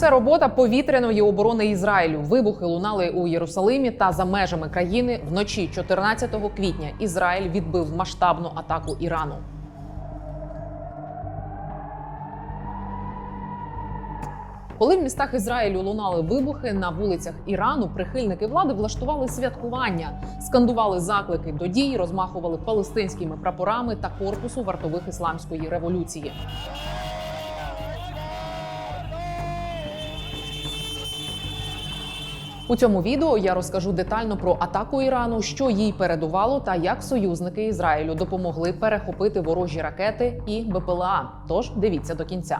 Це робота повітряної оборони Ізраїлю. Вибухи лунали у Єрусалимі та за межами країни вночі 14 квітня. Ізраїль відбив масштабну атаку Ірану. Коли в містах Ізраїлю лунали вибухи на вулицях Ірану, прихильники влади влаштували святкування, скандували заклики до дій, розмахували палестинськими прапорами та корпусу вартових ісламської революції. У цьому відео я розкажу детально про атаку Ірану, що їй передувало, та як союзники Ізраїлю допомогли перехопити ворожі ракети і БПЛА. Тож дивіться до кінця.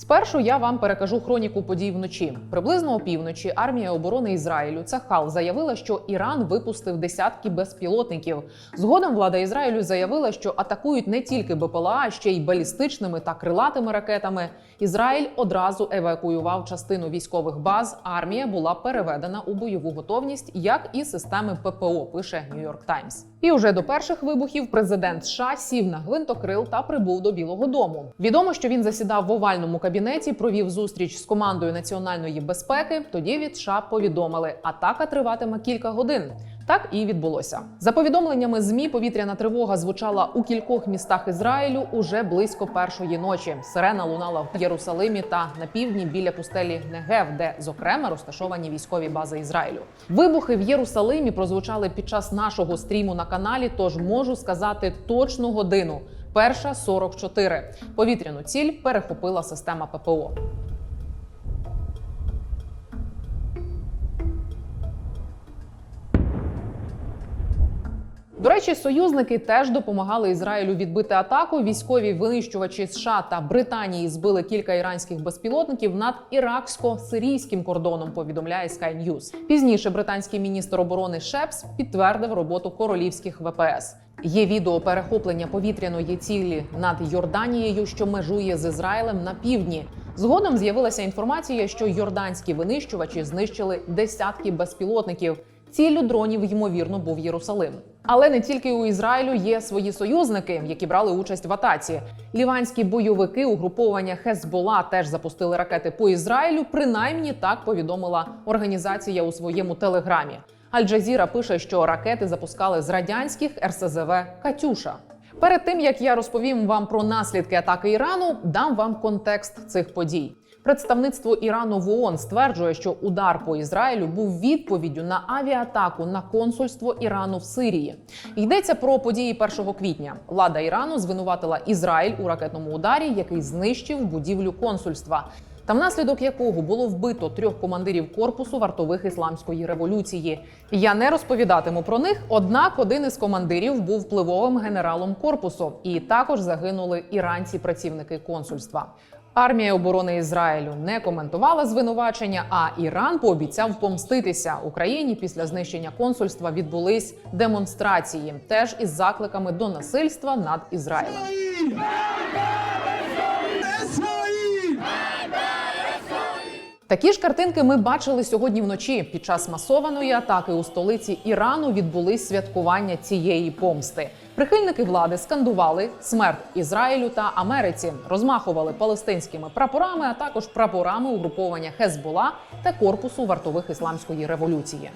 Спершу я вам перекажу хроніку подій вночі. Приблизно опівночі армія оборони Ізраїлю Цахал заявила, що Іран випустив десятки безпілотників. Згодом влада Ізраїлю заявила, що атакують не тільки БПЛА, а ще й балістичними та крилатими ракетами. Ізраїль одразу евакуював частину військових баз. Армія була переведена у бойову готовність, як і системи ППО. Пише Нью-Йорк Таймс. І уже до перших вибухів президент США сів на гвинтокрил та прибув до Білого Дому. Відомо, що він засідав в овальному кабінеті, провів зустріч з командою національної безпеки. Тоді від США повідомили, атака триватиме кілька годин. Так і відбулося. За повідомленнями змі, повітряна тривога звучала у кількох містах Ізраїлю уже близько першої ночі. Сирена лунала в Єрусалимі та на півдні біля пустелі Негев, де зокрема розташовані військові бази Ізраїлю. Вибухи в Єрусалимі прозвучали під час нашого стріму на каналі. Тож можу сказати точну годину. Перша 44. Повітряну ціль перехопила система ППО. До речі, союзники теж допомагали Ізраїлю відбити атаку. Військові винищувачі США та Британії збили кілька іранських безпілотників над іраксько-сирійським кордоном. Повідомляє Sky News. Пізніше британський міністр оборони Шепс підтвердив роботу королівських ВПС. Є відео перехоплення повітряної цілі над Йорданією, що межує з Ізраїлем на півдні. Згодом з'явилася інформація, що йорданські винищувачі знищили десятки безпілотників. Ціллю дронів ймовірно був Єрусалим. Але не тільки у Ізраїлю є свої союзники, які брали участь в атаці. Ліванські бойовики угруповання Хезбола теж запустили ракети по Ізраїлю. Принаймні так повідомила організація у своєму телеграмі. Аль-Джазіра пише, що ракети запускали з радянських РСЗВ Катюша. Перед тим як я розповім вам про наслідки атаки Ірану, дам вам контекст цих подій. Представництво Ірану в ООН стверджує, що удар по Ізраїлю був відповіддю на авіатаку на консульство Ірану в Сирії. Йдеться про події 1 квітня. Влада Ірану звинуватила Ізраїль у ракетному ударі, який знищив будівлю консульства. Та внаслідок якого було вбито трьох командирів корпусу вартових ісламської революції. Я не розповідатиму про них. Однак один із командирів був впливовим генералом корпусу, і також загинули іранці-працівники консульства. Армія оборони Ізраїлю не коментувала звинувачення. А Іран пообіцяв помститися Україні. Після знищення консульства відбулись демонстрації, теж із закликами до насильства над Ізраїлем. Такі ж картинки ми бачили сьогодні вночі. Під час масованої атаки у столиці Ірану відбулись святкування цієї помсти. Прихильники влади скандували смерть Ізраїлю та Америці, розмахували палестинськими прапорами, а також прапорами угруповання Хезбола та корпусу вартових ісламської революції.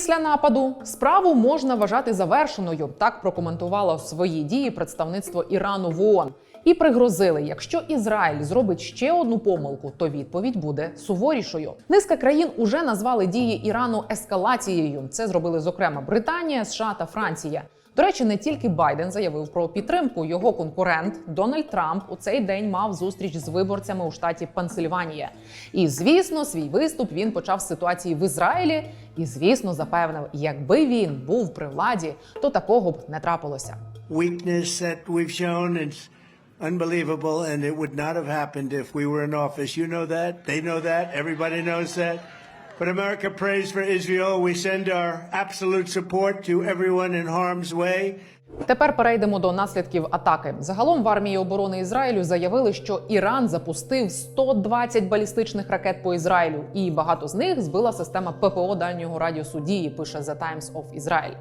Після нападу справу можна вважати завершеною. Так прокоментувало свої дії представництво Ірану в ООН. І пригрозили, якщо Ізраїль зробить ще одну помилку, то відповідь буде суворішою. Низка країн уже назвали дії Ірану ескалацією. Це зробили зокрема Британія, США та Франція. До речі, не тільки Байден заявив про підтримку. Його конкурент Дональд Трамп у цей день мав зустріч з виборцями у штаті Пенсильванія. І звісно, свій виступ він почав з ситуації в Ізраїлі. І звісно, запевнив, якби він був при владі, то такого б не трапилося. weakness that we've shown is unbelievable, and it would not have happened if we were in office. You know that. They know that. Everybody knows that. But America prays for Israel. We send our absolute support to everyone in harm's way. Тепер перейдемо до наслідків атаки. Загалом в армії оборони Ізраїлю заявили, що Іран запустив 120 балістичних ракет по Ізраїлю, і багато з них збила система ППО дальнього радіусу дії. Пише The Times of Israel.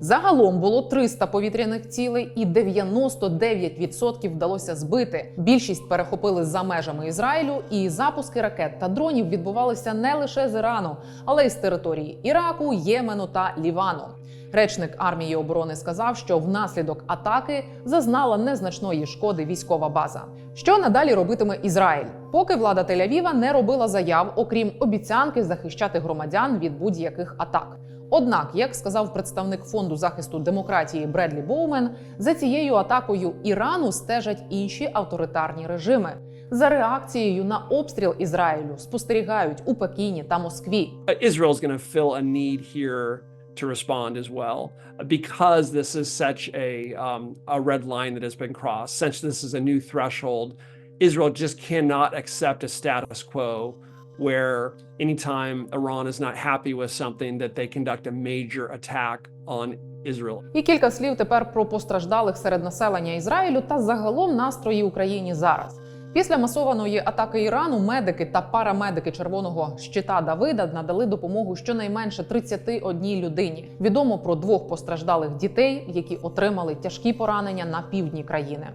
Загалом було 300 повітряних цілей, і 99% вдалося збити. Більшість перехопили за межами Ізраїлю, і запуски ракет та дронів відбувалися не лише з Ірану, але й з території Іраку, Ємену та Лівану. Речник армії оборони сказав, що внаслідок атаки зазнала незначної шкоди військова база. Що надалі робитиме Ізраїль? Поки влада Тель-Авіва не робила заяв, окрім обіцянки захищати громадян від будь-яких атак. Однак, як сказав представник фонду захисту демократії Бредлі Боумен, за цією атакою Ірану стежать інші авторитарні режими. За реакцією на обстріл Ізраїлю спостерігають у Пекіні та Москві. going to respond as well uh, because this is such a um, a red line that has been crossed. Since this is a new threshold, Israel just cannot accept a status quo where anytime Iran is not happy with something that they conduct a major attack on Israel. І кілька слів тепер про постраждалих серед населення Ізраїлю та загалом настрої Україні зараз. Після масованої атаки Ірану медики та парамедики червоного щита Давида надали допомогу щонайменше 31 людині. Відомо про двох постраждалих дітей, які отримали тяжкі поранення на півдні країни.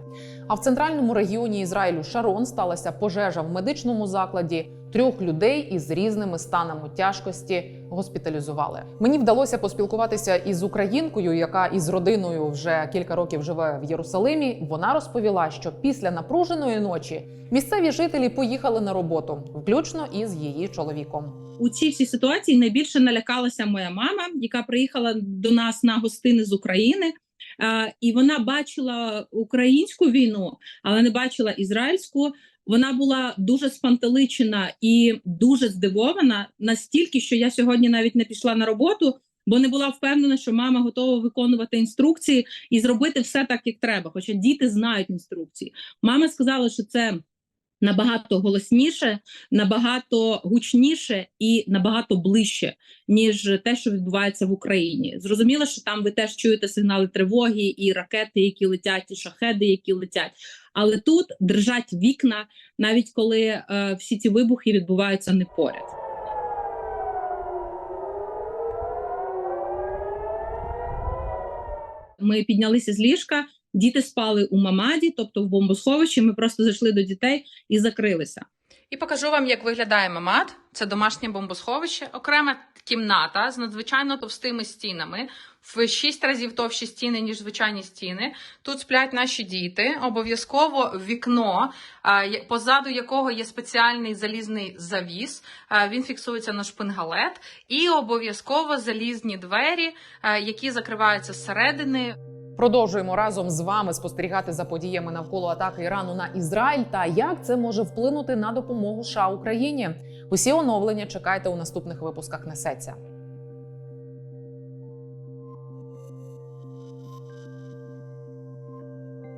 А в центральному регіоні Ізраїлю Шарон сталася пожежа в медичному закладі. Трьох людей із різними станами тяжкості госпіталізували. Мені вдалося поспілкуватися із українкою, яка із родиною вже кілька років живе в Єрусалимі. Вона розповіла, що після напруженої ночі місцеві жителі поїхали на роботу, включно із її чоловіком. у цій всій ситуації найбільше налякалася моя мама, яка приїхала до нас на гостини з України. І вона бачила українську війну, але не бачила ізраїльську. Вона була дуже спантеличена і дуже здивована настільки, що я сьогодні навіть не пішла на роботу, бо не була впевнена, що мама готова виконувати інструкції і зробити все так, як треба. Хоча діти знають інструкції. Мама сказала, що це набагато голосніше, набагато гучніше і набагато ближче, ніж те, що відбувається в Україні. Зрозуміло, що там ви теж чуєте сигнали тривоги, і ракети, які летять, і шахеди, які летять. Але тут держать вікна, навіть коли е, всі ці вибухи відбуваються не поряд. Ми піднялися з ліжка, діти спали у мамаді, тобто в бомбосховищі. Ми просто зайшли до дітей і закрилися. І покажу вам, як виглядає мамат. Це домашнє бомбосховище, окрема кімната з надзвичайно товстими стінами, в 6 разів товщі стіни, ніж звичайні стіни. Тут сплять наші діти. Обов'язково вікно, позаду якого є спеціальний залізний завіс. Він фіксується на шпингалет, і обов'язково залізні двері, які закриваються зсередини. Продовжуємо разом з вами спостерігати за подіями навколо атаки Ірану на Ізраїль та як це може вплинути на допомогу США Україні. Усі оновлення чекайте у наступних випусках. Несеться.